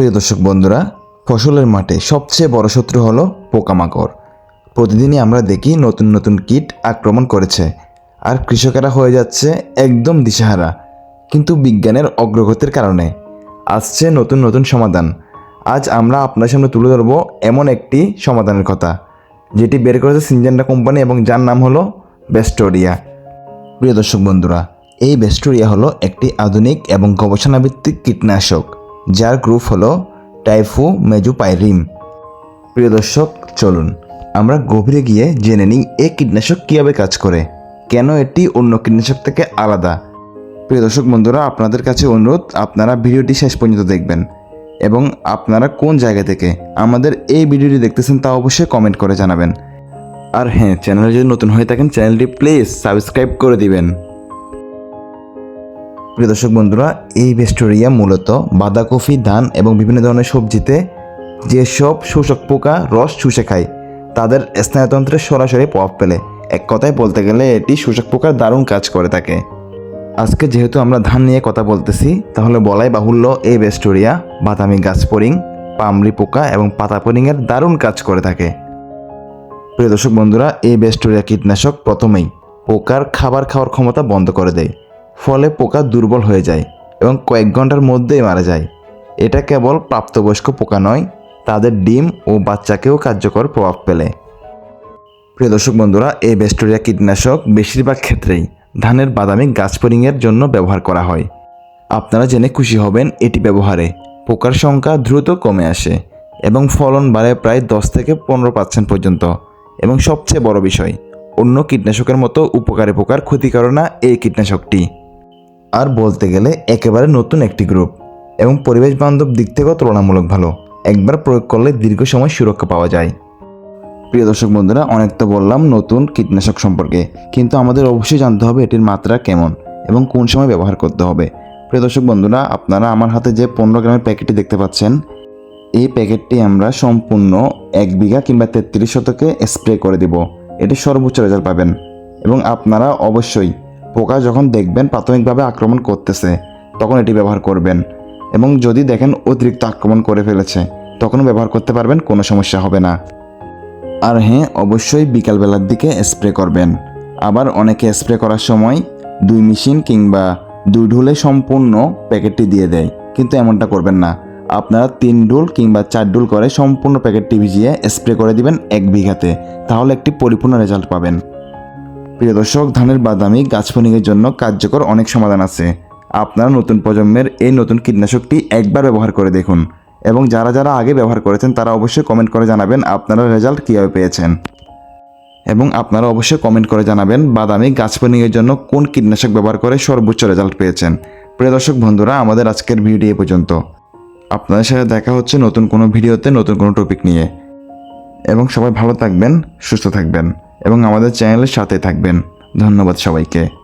প্রিয় দর্শক বন্ধুরা, ফসলের মাঠে সবচেয়ে বড় শত্রু হলো পোকামাকড়। প্রতিদিনই আমরা দেখি নতুন নতুন কীট আক্রমণ করেছে আর কৃষকেরা হয়ে যাচ্ছে একদম দিশেহারা, কিন্তু বিজ্ঞানের অগ্রগতির কারণে। আসছে নতুন নতুন সমাধান। আজ আমরা আপনার সামনে তুলে ধরবো এমন একটি সমাধানের কথা, যেটি বের করেছে সিনজেন্ডা কোম্পানি এবং যার নাম হলো বেস্টোরিয়া। প্রিয় দর্শক বন্ধুরা, এই বেস্টোরিয়া হলো একটি আধুনিক এবং গবেষণাভিত্তিক কীটনাশক। যার গ্রুপ হলো টাইফু মেজুপাইরিম। প্রিয় দর্শক, চলুন, আমরা গভীরে গিয়ে জেনে নিই এ কীটনাশক কীভাবে কাজ করে, কেন এটি অন্য কীটনাশক থেকে আলাদা। প্রিয় দর্শক বন্ধুরা, আপনাদের কাছে অনুরোধ, আপনারা ভিডিওটি শেষ পর্যন্ত দেখবেন এবং আপনারা কোন জায়গা থেকে আমাদের এই ভিডিওটি দেখতেছেন তা অবশ্যই কমেন্ট করে জানাবেন। আর হ্যাঁ চ্যানেলে যদি নতুন হয়ে থাকেন, চ্যানেলটি প্লিজ সাবস্ক্রাইব করে দিবেন। প্রিয় দর্শক বন্ধুরা, এই ভেস্টোরিয়া মূলত বাঁধাকপি, ধান এবং বিভিন্ন ধরনের সবজিতে যেসব শোষক পোকা রস চুষে খায়, তাদের স্নায়ুতন্ত্রে সরাসরি প্রভাব ফেলে। এক কথায় বলতে গেলে এটি শোষক পোকার দারুণ কাজ করে থাকে। আজকে যেহেতু আমরা ধান নিয়ে কথা বলতেছি, তাহলে বলাই বাহুল্য এই ভেস্টোরিয়া বাদামি গাছ পরিং পামরি পোকা এবং পাতা পরিংয়ের দারুণ কাজ করে থাকে। প্রিয় দর্শক বন্ধুরা, এই বেস্টোরিয়া কীটনাশক প্রথমেই পোকার খাবার খাওয়ার ক্ষমতা বন্ধ করে দেয়। ফলে পোকা দুর্বল হয়ে যায় এবং কয়েক ঘণ্টার মধ্যেই মারা যায়। এটা কেবল প্রাপ্তবয়স্ক পোকা নয়, তাদের ডিম ও বাচ্চাকেও কার্যকর প্রভাব ফেলে। প্রিয় দর্শক বন্ধুরা, এই বেস্টোরিয়া কীটনাশক বেশিরভাগ ক্ষেত্রেই ধানের বাদামি গাছপরিংয়ের জন্য ব্যবহার করা হয়। আপনারা জেনে খুশি হবেন এটি ব্যবহারে পোকার সংখ্যা দ্রুত কমে আসে এবং ফলন বাড়ে প্রায় দশ থেকে পনেরো পার্সেন্ট পর্যন্ত এবং সবচেয়ে বড় বিষয়, অন্য কীটনাশকের মতো উপকারী পোকার ক্ষতি করে না এই কীটনাশকটি। আর বলতে গেলে একেবারে নতুন একটি গ্রুপ এবং পরিবেশ বান্ধব দিক থেকেও তুলনামূলক ভালো। একবার প্রয়োগ করলে দীর্ঘ সময় সুরক্ষা পাওয়া যায়। প্রিয় দর্শক বন্ধুরা, অনেক তো বললাম নতুন কীটনাশক সম্পর্কে, কিন্তু আমাদের অবশ্যই জানতে হবে এটির মাত্রা কেমন এবং কোন সময় ব্যবহার করতে হবে। প্রিয় দর্শক বন্ধুরা, আপনারা আমার হাতে যে পনেরো গ্রামের প্যাকেটটি দেখতে পাচ্ছেন, এই প্যাকেটটি আমরা সম্পূর্ণ এক বিঘা কিংবা তেত্রিশ শতকে স্প্রে করে দিব। এটি সর্বোচ্চ রেজাল্ট পাবেন এবং আপনারা অবশ্যই পোকা যখন দেখবেন, প্রাথমিকভাবে আক্রমণ করতেছে, তখন এটি ব্যবহার করবেন। এবং যদি দেখেন অতিরিক্ত আক্রমণ করে ফেলেছে, তখনও ব্যবহার করতে পারবেন, কোনো সমস্যা হবে না। আর হ্যাঁ অবশ্যই বিকালবেলার দিকে স্প্রে করবেন। আবার অনেকে স্প্রে করার সময় দুই মেশিন কিংবা দুই ঢুলে সম্পূর্ণ প্যাকেটটি দিয়ে দেয়, কিন্তু এমনটা করবেন না। আপনারা তিন ডুল কিংবা চার ডুল করে সম্পূর্ণ প্যাকেটটি ভিজিয়ে স্প্রে করে দিবেন এক বিঘাতে, তাহলে একটি পরিপূর্ণ রেজাল্ট পাবেন। প্রিয় দর্শক, ধানের বাদামি গাছফনিংয়ের জন্য কার্যকর অনেক সমাধান আছে। আপনারা নতুন প্রজন্মের এই নতুন কীটনাশকটি একবার ব্যবহার করে দেখুন এবং যারা যারা আগে ব্যবহার করেছেন, তারা অবশ্যই কমেন্ট করে জানাবেন আপনারা রেজাল্ট কীভাবে পেয়েছেন। এবং আপনারা অবশ্যই কমেন্ট করে জানাবেন বাদামি গাছফনিংয়ের জন্য কোন কীটনাশক ব্যবহার করে সর্বোচ্চ রেজাল্ট পেয়েছেন। প্রিয় দর্শক বন্ধুরা, আমাদের আজকের ভিডিও এ পর্যন্ত। আপনাদের সাথে দেখা হচ্ছে নতুন কোনো ভিডিওতে নতুন কোনো টপিক নিয়ে। এবং সবাই ভালো থাকবেন, সুস্থ থাকবেন। এবং আমাদের চ্যানেলের সাথে থাকবেন। ধন্যবাদ সবাইকে।